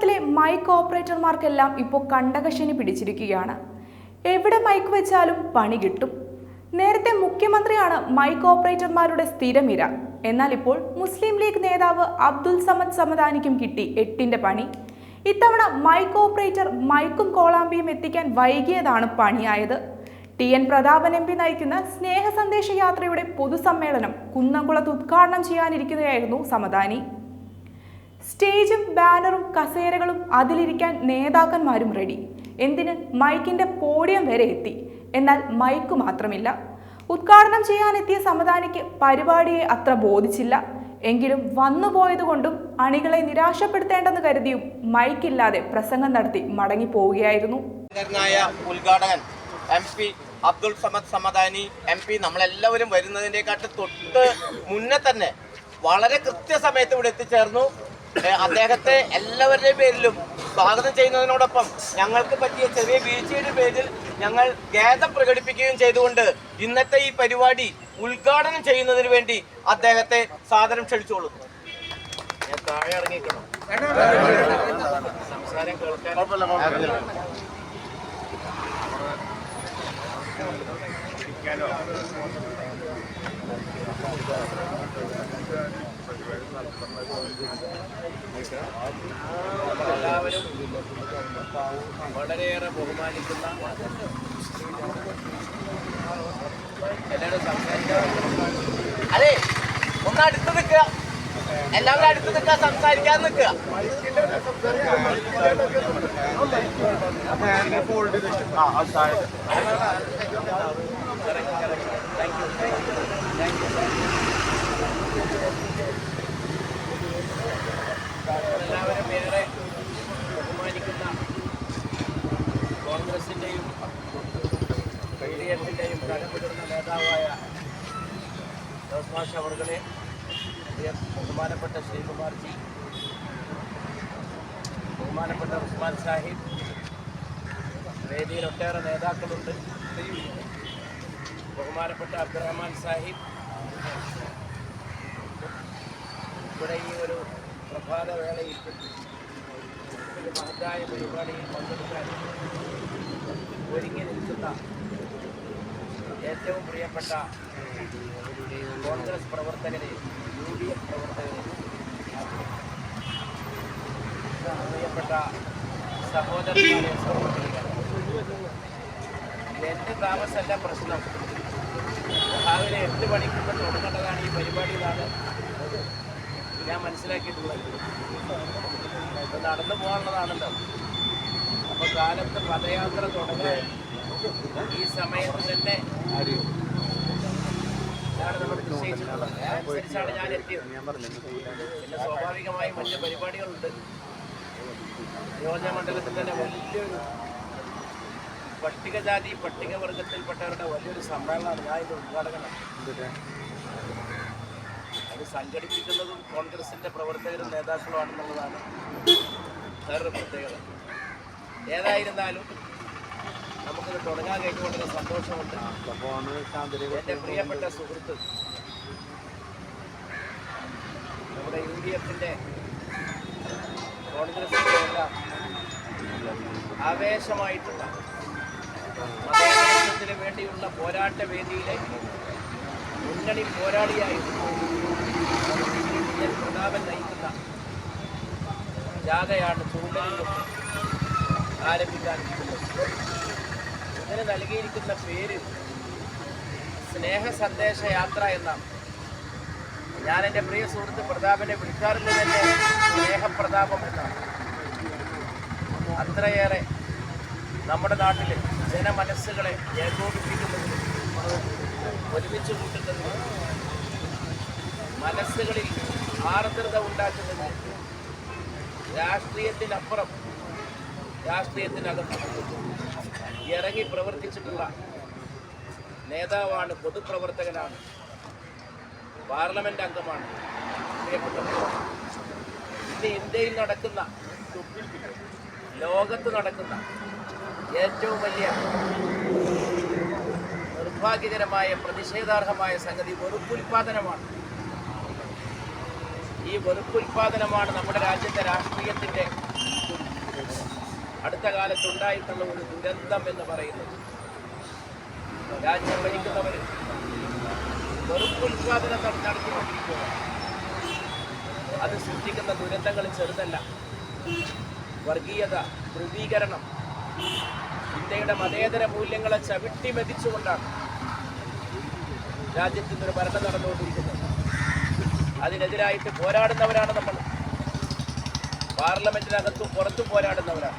കേരളത്തിലെ മൈക്ക് ഓപ്പറേറ്റർമാർക്കെല്ലാം ഇപ്പോൾ കണ്ടകശനി പിടിച്ചിരിക്കുകയാണ്. എവിടെ മൈക്ക് വെച്ചാലും പണി കിട്ടും. നേരത്തെ മുഖ്യമന്ത്രിയാണ് മൈക്ക് ഓപ്പറേറ്റർമാരുടെ സ്ഥിരമിര എന്നാൽ ഇപ്പോൾ മുസ്ലിം ലീഗ് നേതാവ് അബ്ദുൽ സമദ് സമദാനിക്കും കിട്ടി എട്ടിന്റെ പണി. ഇത്തവണ മൈക്ക് ഓപ്പറേറ്റർ മൈക്കും കോളാമ്പിയും എത്തിക്കാൻ വൈകിയതാണ് പണിയായത്. T N Prathapan M P നയിക്കുന്ന സ്നേഹ സന്ദേശ യാത്രയുടെ പൊതുസമ്മേളനം കുന്നംകുളത്ത് ഉദ്ഘാടനം ചെയ്യാനിരിക്കുകയായിരുന്നു സമദാനി. സ്റ്റേജും ബാനറും കസേരകളും അതിലിരിക്കാൻ നേതാക്കന്മാരും റെഡി എന്തിന് മൈക്കിന്റെ പോഡിയം വരെ എത്തി? എന്നാൽ മൈക്ക് മാത്രമില്ല. ഉദ്ഘാടനം ചെയ്യാനെത്തിയ സമദാനിക്ക് പരിപാടിയെ അത്ര ബോധിച്ചില്ല. എങ്കിലും വന്നുപോയതുകൊണ്ടും അണികളെ നിരാശപ്പെടുത്തേണ്ടെന്ന് കരുതിയും മൈക്കില്ലാതെ പ്രസംഗം നടത്തി മടങ്ങിപ്പോവുകയായിരുന്നു. അബ്ദുൾ സമദ് സമദാനി എം പി നമ്മളെല്ലാവരും വരുന്നതിന്റെക്കാട്ട് തൊട്ട് മുന്നേ തന്നെ വളരെ കൃത്യസമയത്ത് ഇവിടെ എത്തിച്ചേർന്നു. അദ്ദേഹത്തെ എല്ലാവരുടെയും പേരിലും സ്വാഗതം ചെയ്യുന്നതിനോടൊപ്പം ഞങ്ങൾക്ക് പറ്റിയ ചെറിയ വീഴ്ചയുടെ പേരിൽ ഞങ്ങൾ ഖേദം പ്രകടിപ്പിക്കുകയും ചെയ്തുകൊണ്ട് ഇന്നത്തെ ഈ പരിപാടി ഉദ്ഘാടനം ചെയ്യുന്നതിന് വേണ്ടി അദ്ദേഹത്തെ സാദരം ക്ഷണിച്ചോളൂ ഞാൻ താഴെ ഇറങ്ങിക്കണം? സംസാരം കേൾക്കാൻ. എല്ലാവരും വളരെയേറെ ബഹുമാനിക്കുന്ന എല്ലാവരും സംസാരിക്കാൻ അതെ ഒന്ന് അടുത്ത് നിൽക്കുക. എല്ലാവരും അടുത്ത് നിൽക്കുക സംസാരിക്കാൻ നിൽക്കുക. എല്ലാവരും ഏറെ ബഹുമാനിക്കുന്ന കോൺഗ്രസിന്റെയും ഐ ഡി എഫിന്റെയും കടമുതിർന്ന നേതാവായ ജോസ് മാഷ് അവർകളെ ബഹുമാനപ്പെട്ട ശ്രീകുമാർജി ബഹുമാനപ്പെട്ട ഉസ്മാൻ സാഹിബ് വേദിയിൽ ഒട്ടേറെ നേതാക്കളുണ്ട്. ബഹുമാനപ്പെട്ട അബ്ദുറഹ്മാൻ സാഹിബ് ഇവിടെ ഈ ഒരു പ്രഭാത വേളയിൽ ഒരു മഹത്തായ പരിപാടിയിൽ പങ്കെടുക്കാൻ ഒരുങ്ങി നിൽക്കുന്ന ഏറ്റവും പ്രിയപ്പെട്ട കോൺഗ്രസ് പ്രവർത്തകരെ യു ഡി എഫ് പ്രവർത്തകരെ പ്രിയപ്പെട്ട സഹോദരന്മാരെ എന്റെ എന്റെ താമസമല്ല പ്രശ്നം? രാവിലെ എട്ട് മണിക്കുമ്പോൾ തുടങ്ങേണ്ടതാണ് ഈ പരിപാടിയിലാണ് ഞാൻ മനസ്സിലാക്കിയിട്ടുള്ളത്. ഇപ്പം നടന്നു പോകാനുള്ളതാണല്ലോ. അപ്പൊ കാലത്ത് പദയാത്ര തുടങ്ങാൻ ഈ സമയത്ത് തന്നെ ഇതാണ് അതനുസരിച്ചാണ് ഞാൻ എത്തിയത്. പിന്നെ സ്വാഭാവികമായും വലിയ പരിപാടികളുണ്ട്. നിയോജകമണ്ഡലത്തിൽ തന്നെ വലിയൊരു പട്ടികജാതി പട്ടികവർഗത്തിൽപ്പെട്ടവരുടെ വലിയൊരു സമ്മേളനമാണ്. ഞാൻ ഇത് ഉദ്ഘാടകനാണ് അത് സംഘടിപ്പിക്കുന്നതും കോൺഗ്രസിന്റെ പ്രവർത്തകരും നേതാക്കളുമാണെന്നുള്ളതാണ് വേറൊരു പ്രത്യേകത. ഏതായിരുന്നാലും നമുക്കിത് തുടങ്ങാൻ കഴിഞ്ഞ വളരെ സന്തോഷമുണ്ട്. എന്റെ പ്രിയപ്പെട്ട സുഹൃത്ത് നമ്മുടെ യു ഡി എഫിന്റെ കോൺഗ്രസിന്റെ എല്ലാം ആവേശമായിട്ടുള്ള വേണ്ടിയുള്ള പോരാട്ട വേദിയിലെ മുന്നണി പോരാളിയായിരുന്നു എൻ പ്രതാപൻ നയിക്കുന്ന ജാഥയാണ് ചൂണ്ടലിലും ആരംഭിക്കാനിരിക്കുന്നത്. ഇതിന് നൽകിയിരിക്കുന്ന പേര് സ്നേഹ സന്ദേശ യാത്ര എന്നാണ്. ഞാൻ എന്റെ പ്രിയ സുഹൃത്ത് പ്രതാപനെ വിളിക്കാറുള്ളത് തന്നെ സ്നേഹപ്രതാപം എന്നാണ്. അത്രയേറെ നമ്മുടെ നാട്ടിൽ ജനമനസ്സുകളെ ഏകോപിപ്പിക്കുന്നതിന് ഒരുമിച്ച് കൂട്ടുന്നതിന് മനസ്സുകളിൽ ആർദ്രത ഉണ്ടാക്കുന്നതിന് രാഷ്ട്രീയത്തിനപ്പുറം രാഷ്ട്രീയത്തിനകത്ത് ഇറങ്ങി പ്രവർത്തിച്ചിട്ടുള്ള നേതാവാണ് പൊതുപ്രവർത്തകനാണ് പാർലമെന്റ് അംഗമാണ് ഇന്ന് ഇന്ത്യയിൽ നടക്കുന്ന ലോകത്ത് നടക്കുന്ന ഏറ്റവും വലിയ നിർഭാഗ്യകരമായ പ്രതിഷേധാർഹമായ സംഗതി വെറുപ്പുൽപാദനമാണ് ഈ വെറുപ്പുൽപാദനമാണ് നമ്മുടെ രാജ്യത്തെ രാഷ്ട്രീയത്തിന്റെ കാലത്ത് ഉണ്ടായിട്ടുള്ള ഒരു ദുരന്തം എന്ന് പറയുന്നത്. രാജ്യം ഭരിക്കുന്നവർ വെറുപ്പുൽപാദനം നട- നടത്തിക്കൊണ്ടിരിക്കുകയാണ്. അത് സൃഷ്ടിക്കുന്ന ദുരന്തങ്ങൾ ചെറുതല്ല. വർഗീയത ധ്രുവീകരണം ഇന്ത്യയുടെ മതേതര മൂല്യങ്ങളെ ചവിട്ടി മെതിച്ചുകൊണ്ടാണ് രാജ്യത്തിന്റെ ഒരു ഭരണം നടന്നുകൊണ്ടിരിക്കുന്നത്. അതിനെതിരായിട്ട് പോരാടുന്നവരാണ് നമ്മൾ. പാർലമെന്റിനകത്തും പുറത്തും പോരാടുന്നവരാണ്.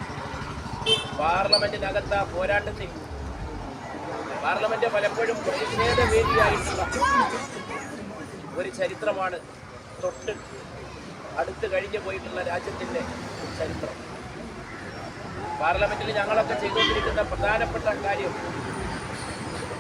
പാർലമെന്റിനകത്ത് ആ പോരാട്ടത്തിൽ പാർലമെന്റ് പലപ്പോഴും പ്രതിഷേധ വേദിയായിട്ടുള്ള ഒരു ചരിത്രമാണ് തൊട്ട് അടുത്ത് കഴിഞ്ഞു പോയിട്ടുള്ള രാജ്യത്തിന്റെ ചരിത്രം. പാർലമെന്റിൽ ഞങ്ങളൊക്കെ ചെയ്തുകൊണ്ടിരിക്കുന്ന പ്രധാനപ്പെട്ട കാര്യം